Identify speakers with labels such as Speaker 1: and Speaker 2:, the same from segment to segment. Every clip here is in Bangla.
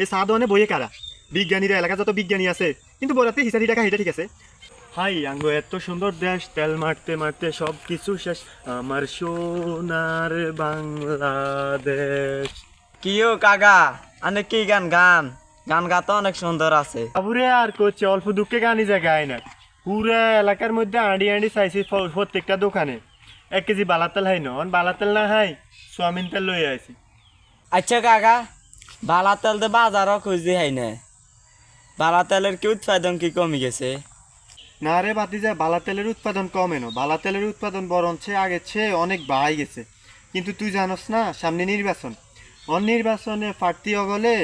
Speaker 1: এই সাদওয়ানে বইয়ে কারা? বিজ্ঞানীরা এলাকা যত বিজ্ঞানী আছে কিন্তু বরাতে হিসারি টাকা এটা ঠিক আছে। হাই আঙ্গ এত সুন্দর দেশ তেল মারতে মারতে সব কিছু শেষ। আমার সোনার বাংলাদেশ।
Speaker 2: কিও কাকা আনে কি গান গান? গান গাতে অনেক সুন্দর আছে।
Speaker 1: বাবুরে আর করছে অল্প দুঃখে গানি যায় গায় না পুরা এলাকার মধ্যে আঁড়ি আঁড়ি চাইছি প্রত্যেকটা দোকানে। এক কেজি বালাতেল হাই নন বালাতেল না হাই সোয়াবিন তেল লই আইছি।
Speaker 2: আচ্ছা কাকা বালা তেল তো বাজারও খুঁজতে হয় না বালা তেলের কি উৎপাদন কি কমে গেছে?
Speaker 1: না রে বাতি যায় বালা তেলের উৎপাদন কমে না। বালা তেলের উৎপাদন বরঞ্চে আগের চেয়ে অনেক বাড়াই গেছে। কিন্তু তুই জানোস না সামনে নির্বাচন। অন নির্বাচনে প্রার্থী অগলে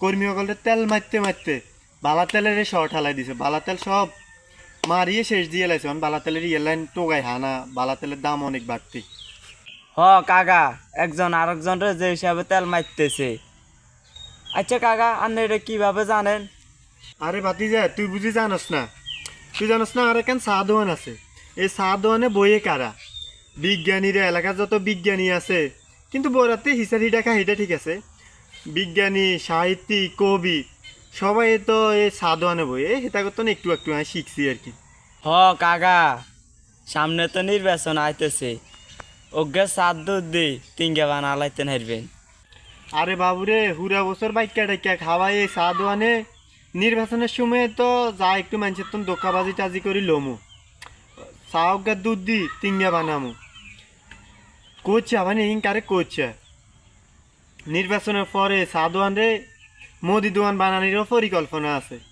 Speaker 1: কর্মী অগলে তেল মারতে মারতে বালা তেলের শর্ট হালাই দিছে। বালা তেল সব মারিয়ে শেষ দিয়ে লাইছে। বালা তেলের এয়ারলাইন টোগাই হানা বালা তেলের দাম অনেক বাড়তি।
Speaker 2: হ কাকা একজন আরেকজন রে যে হিসাবে তেল মারতেছে। আচ্ছা কাকা আপনি এটা কীভাবে জানেন?
Speaker 1: আরে যা তুই বুঝি জানোস না? তুই জানোস না আর এখান সাদওয়ান আছে? এই সাদওয়ানে বইয়ে কারা? বিজ্ঞানীরা এলাকার যত বিজ্ঞানী আছে কিন্তু বরাতে হিসারি দেখা এটা ঠিক আছে। বিজ্ঞানী সাহিত্যিক কবি সবাই তো এই সাদওয়ানে বই এই হেতা করতো না একটু একটু আমি শিখছি আর কি।
Speaker 2: হ কাকা সামনে তো নির্বাচন আইতেছে। ওকে সাত দুধ দি তিনগে বানা লাইতে হারবেন
Speaker 1: আরে বাবুরে, হুরা বছর বাইকা ডাইকা খাওয়াই, এই দোয়ানে। নির্বাচনের সময় তো যা একটু মানুষের তো দোকাবাজি টাজি করি লমু। অজ্ঞার দুধ দি তিঙ্গা বানামু। কোচা মানে ইনকারে করছে নির্বাচনের পরে সাদওয়ান রে, মোদি দোয়ান বানানোরও পরিকল্পনা আছে।